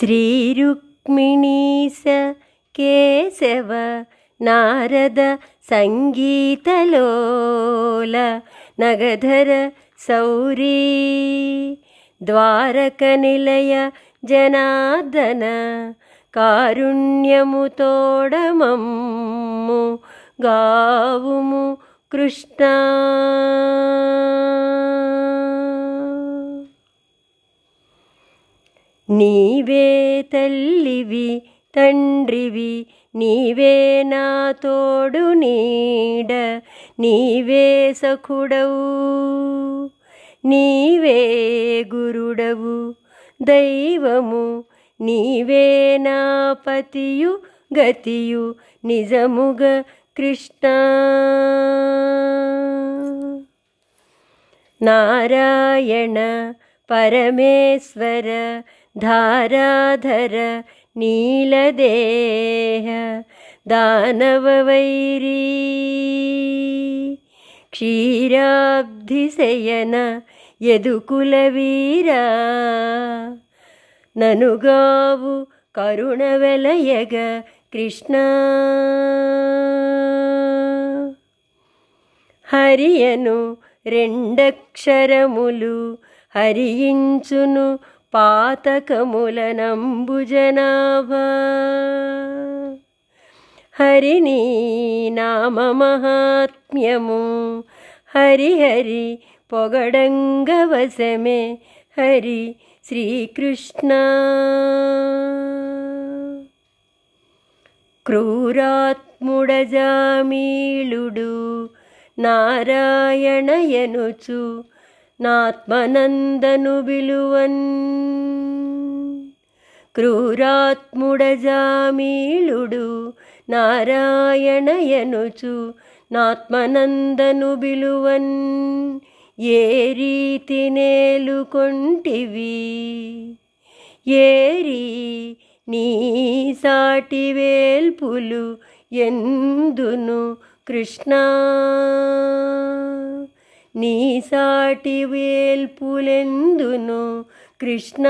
श्रीरुक्मिणी स केशव नारद सङ्गीतलोल नगधर सौरी द्वारकनिलय जनार्दन कारुण्यमुतोडमम्मु गावुमु कृष्णा। నీవే తల్లివి తండ్రివి నీవే నా తోడు నీడ నీవే సఖుడవు నీవే గురుడవు దైవము నీవే నా పతియు గతియు నిజముగ కృష్ణ. నారాయణ परमेश्वर धाराधर नीलदेह दानववैरी क्षीराब्धिशयन यदुकुलवीरा ननुगावु करुणवलयग कृष्ण। हरियनु रेण्डक्षरमुलु హరించును పాతకములనంబుజనాభా హరిని నామ మహాత్మ్యము హరిహరి పొగడంగవశమే హరి శ్రీకృష్ణ. క్రూరాత్ముడజామీళుడు నారాయణయనుచు నాత్మనందను విలువన్. క్రూరాత్ముడజామీళుడు నారాయణయనుచు నాత్మనందను విలువన్. ఏ రీతి నేలుకొంటివి? ఏరి నీ సాటి వేల్పులు ఎందును కృష్ణ? నీ సాటి వేల్పులెందును కృష్ణ?